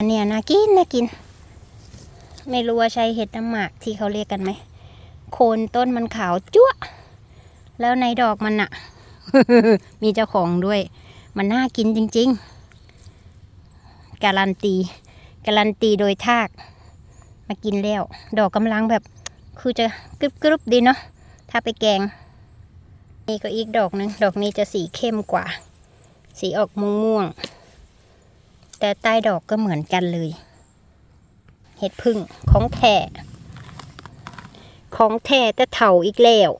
อันเนี้ยน่ากินน่ากิน ไม่รู้ว่าใช่เห็ดน้ำหมากที่เขาเรียกกันไหม โคนต้นมันขาวจั๊วแล้วในดอกมันอะมีเจ้าของด้วย มันน่ากินจริง ๆ การันตี การันตีโดยทาก มากินแล้ว ดอกกำลังแบบ คือจะกรึบกรึบดีเนาะถ้าไปแกง นี่ก็อีกดอกหนึง ดอกนี้จะสีเข้มกว่า สีออกม่วงๆ แต่ใต้ดอกก็เหมือนกันเลย เห็ดพึ่งของแท้ของแท้แต่เถาอีกแล้ว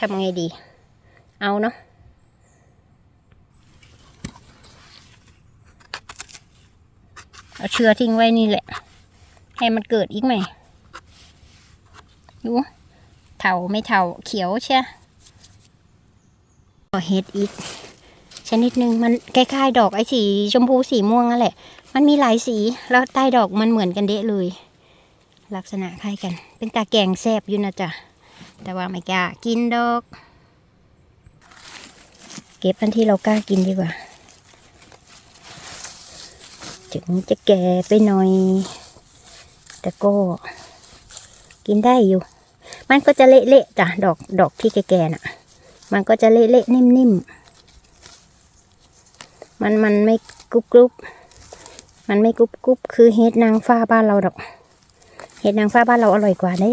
ทำไงดี เอาเนาะเอาเชื้อทิ้งไว้นี่แหละ ให้มันเกิดอีกไหมดูเถาไม่เถาเขียวใช่ก็เห็ดอีก ชนิดหนึ่งมันคล้ายๆ ดอกไอ้สีชมพูสีม่วงนั่นแหละ มันมีหลายสีแล้วใต้ดอกมันเหมือนกันเดะเลย ลักษณะคล้ายกัน เป็นตาแกงแซบอยู่นะจ๊ะแต่ว่าไม่กล้ากินดอก เก็บอันที่เรากล้ากินดีกว่าถึงจะแก่ไปหน่อย แต่ก็กินได้อยู่ มันก็จะเละๆจ้ะดอกดอกที่แก่ๆน่ะ มันก็จะเละๆนิ่มๆ มันมันไม่กรุบกรุบมันไม่กรุบกรุบคือเฮ็ดนางฟ้าบ้านเราดอก เฮ็ดนางฟ้าบ้านเราอร่อยกว่าเด้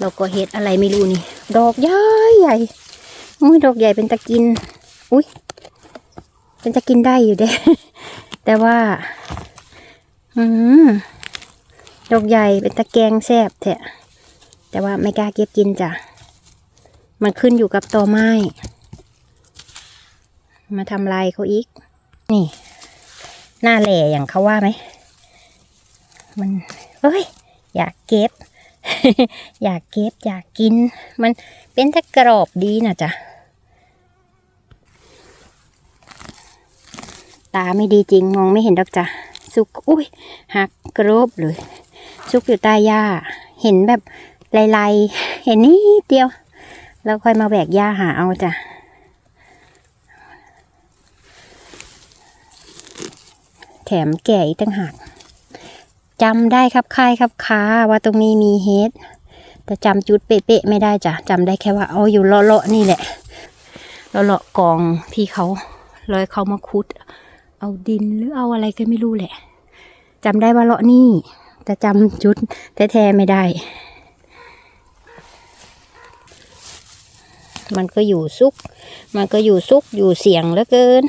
เราก็เฮ็ดอะไรไม่รู้นี่ ดอกใหญ่ใหญ่อุ้ยดอกใหญ่เป็นตะกิน อุ้ยเป็นตะกินได้อยู่เด้ แต่ว่า อืมดอกใหญ่เป็นตะแกงแซบแท้แต่ว่าไม่กล้าเก็บกินจ้ะ มันขึ้นอยู่กับตอไม้ มาทำลายเขาอีก นี่ หน้าแหล่อย่างเขาว่าไหม มัน เอ้ย อยากเก็บ อยากเก็บ อยากกิน มันเป็นถ้ากรอบดีนะจ๊ะ ตาไม่ดีจริงมองไม่เห็นดอกจ้ะ สุก อุ้ยหักกรอบเลย สุกอยู่ใต้หญ้า เห็นแบบลายๆ เห็นนิดเดียว แล้วค่อยมาแบกหญ้าหาเอาจ้ะแถมแก่อีกตั้งหากจำได้ครับค่ายครับค้าว่าตรงนี้มีเฮดแต่จำจุดเป๊ะๆไม่ได้จ้ะจำได้แค่ว่าเอาอยู่เลาะๆนี่แหละเลาะๆกองที่เขาลอยเขามาคุด เอาดินหรือเอาอะไรก็ไม่รู้แหละจำได้ว่าเลาะนี่แต่จำจุดแท้ๆไม่ได้ มันก็อยู่ซุก มันก็อยู่ซุกอยู่เสียงเหลือเกิน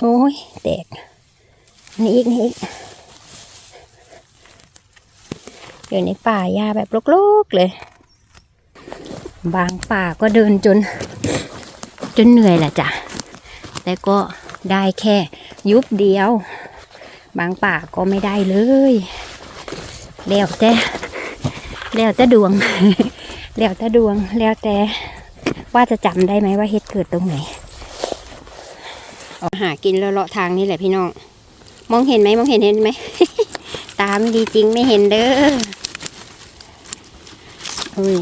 โอ้ยแตกนี่อีกนี่อีกอยู่ในป่าหญ้าแบบโลกๆเลย บางป่าก็เดินจน จนเหนื่อยแหละจ้ะแต่ก็ได้แค่ยุบเดียว บางป่าก็ไม่ได้เลยแล้วแต่แล้วแต่ดวงแล้วแต่ดวงแล้วแต่ว่าจะจำได้ไหมว่าเฮ็ดเกิดตรงไหนหากินเลาะทางนี่แหละพี่น้อง มองเห็นไหมมองเห็นเห็นไหมตาไม่ดีจริงไม่เห็นเด้ออุ้ย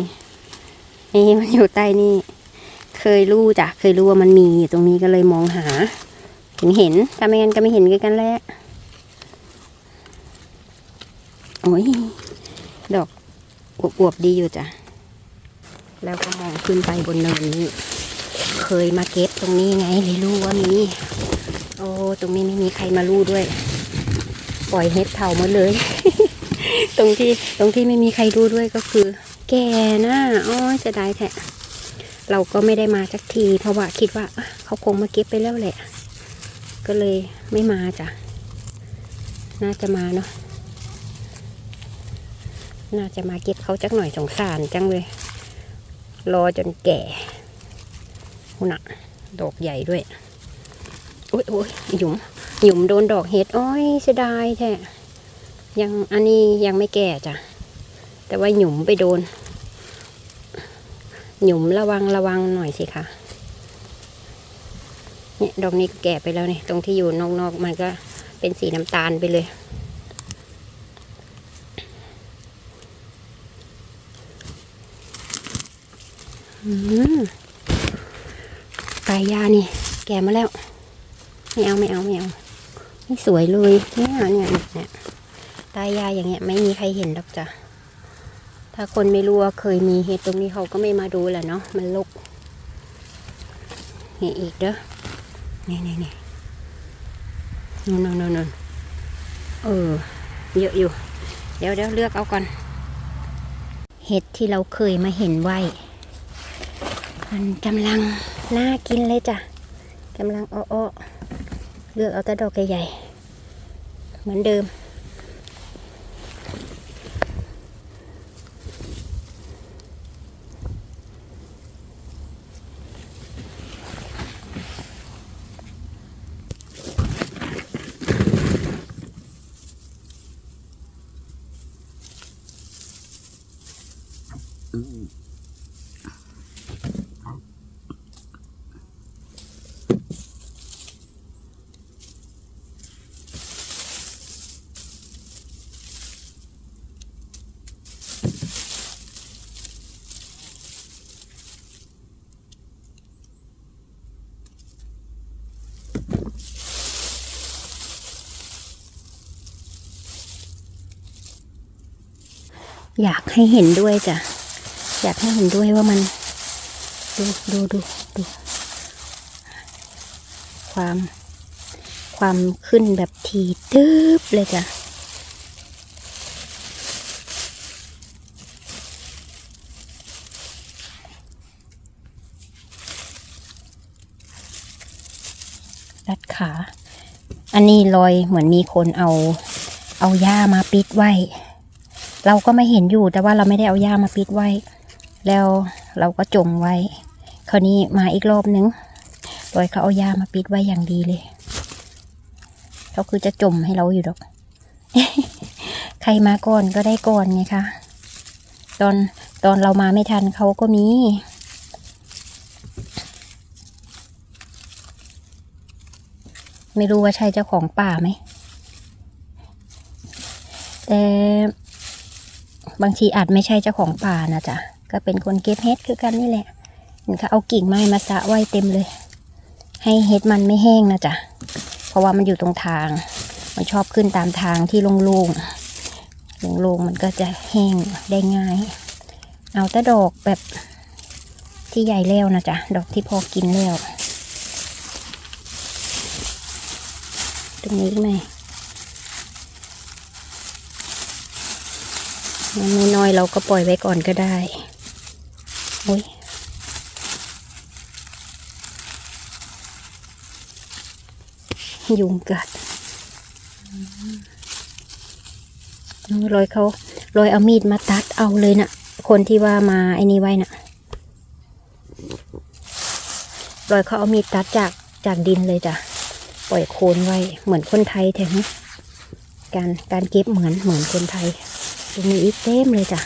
นี่มันอยู่ใต้นี่ เคยรู้จ้ะเคยรู้ว่ามันมีอยู่ตรงนี้ก็เลยมองหา ถึงเห็นถ้าไม่งั้นก็ไม่เห็นกันแหล้ว โอ้ย ดอกอวบๆดีอยู่จ้ะ แล้วก็มองขึ้นไปบนเนินนี้ เคยมาเก็บตรงนี้ไงเลยรู้ว่ามี โอ้ ตรงนี้ไม่มีใครมารู้ด้วย ปล่อยเฮ็ดเผาหมดเลย ตรงที่ตรงที่ไม่มีใครรู้ด้วยก็คือ แก่นะอ๋อจะได้แท้เราก็ไม่ได้มาสักที เพราะว่าคิดว่าเขาคงมาเก็บไปแล้วแหละ ก็เลยไม่มาจ้ะ น่าจะมาเนาะ น่าจะมาเก็บเขาจักหน่อยสงสารจังเลย รอจนแก่หุ่นะดอกใหญ่ด้วยโอ้ยโอ้ยหยุมหยุมโดนดอกเห็ดอ้อยเสียดายแท้ยังอันนี้ยังไม่แก่จ้ะแต่ว่าหยุมไปโดน หยุมระวังระวังหน่อยสิคะเนี่ยดอกนี้แก่ไปแล้วเนี่ยตรงที่อยู่นอกๆมันก็เป็นสีน้ำตาลไปเลย ปลายยานี่ แก่มาแล้ว ไม่เอาไม่เอาไม่เอานี่สวยเลยเนี่ยเนี่ยเนี่ยตายยาอย่างเงี้ย ไม่มีใครเห็นหรอกจ้ะถ้าคนไม่รู้ว่าเคยมีเห็ดตรงนี้เขาก็ไม่มาดูแหละเนาะมันลกนี่อีกเด้อนี่นี่นี่นู่นนู่นนู่นนู่นเออ เยอะอยู่ เดี๋ยวเดี๋ยวเลือกเอาก่อน เห็ดที่เราเคยมาเห็นไว้ มันกำลังน่ากินเลยจ้ะกำลังอ้อเลือกเอาแต่ดอกใหญ่ๆเหมือนเดิม อยากให้เห็นด้วยจ้ะ อยากให้เห็นด้วยว่ามัน ดูดูดูดู ความความขึ้นแบบทีตึ๊บเลยจ้ะรัดขา อันนี้รอยเหมือนมีคนเอา เอาหญ้ามาปิดไว้ เราก็ไม่เห็นอยู่แต่ว่าเราไม่ได้เอาหญ้ามาปิดไว้ แล้วเราก็จมไว้ คราวนี้มาอีกรอบนึงโดยเขาเอาหญ้ามาปิดไว้อย่างดีเลยเขาคือจะจมให้เราอยู่ดอก ใครมาก่อนก็ได้ก่อนไงคะตอนตอนเรามาไม่ทันเขาก็มีไม่รู้ว่าใช่เจ้าของป่าไหม แต่ บางทีอาจไม่ใช่เจ้าของป่านะจ๊ะก็เป็นคนเก็บเห็ดคือกันนี่แหละเห็นเขาเอากิ่งไม้มาสะไว้เต็มเลย ให้เห็ดมันไม่แห้งนะจ๊ะเพราะว่ามันอยู่ตรงทาง มันชอบขึ้นตามทางที่โล่งๆโล่งๆมันก็จะแห้งได้ง่าย เอาแต่ดอกแบบที่ใหญ่แล้วนะจ๊ะดอกที่พอกินแล้วตรงนี้ไหม นน้อยๆเราก็ปล่อยไว้ก่อนก็ได้โอ้ยยุงกัดรอยเขารอยเอามีดมาตัดเอาเลยนะ่ะ คนที่ว่ามาไอ้นี่ไว้น่ะรอยเขาเอามีดตัดจากจากดินเลยจ้ะ ปล่อยโคนไว้เหมือนคนไทยแท้นะการการเก็บเหมือนเหมือนคนไทย รงนี้อีกเต็มเลยจ้ะ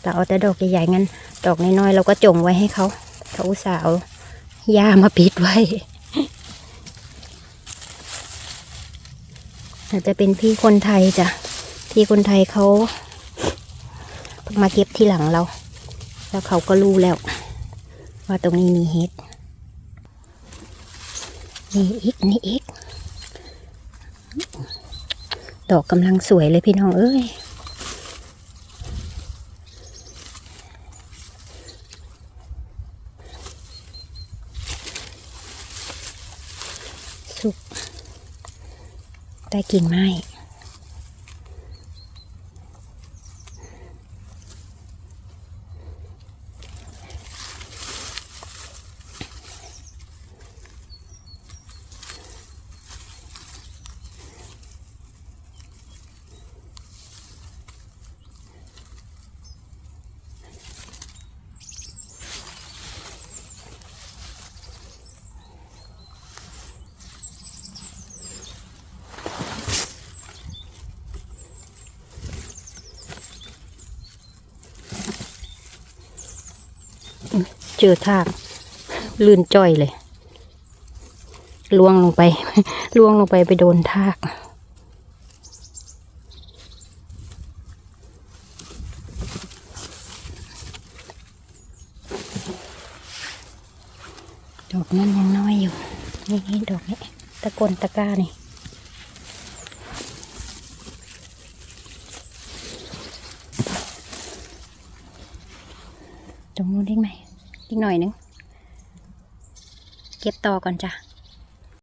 แต่เอาแต่ดอกใหญ่ๆงั้น ดอกน้อยๆเราก็จงไว้ให้เขาเขาอุตส่าห์เอาหญ้ามาปิดไว้อาจจะเป็นพี่คนไทยจ้ะพี่คนไทยเขามาเก็บที่หลังเรา แล้วเขาก็รู้แล้ว ว่าตรงนี้มีเห็ดนี่อีกนี่อีก ดอกกำลังสวยเลยพี่น้องเอ้ย สุกได้กลินไหม เจอทากลื่นจ้อยเลยล่วงลงไปล่วงลงไปไปโดนทากดอกนั้นยังน้อยอยู่นี่ดอกนี้ตะกนตะก้านี่ หน่อยนึง เก็บต่อก่อนจ้ะ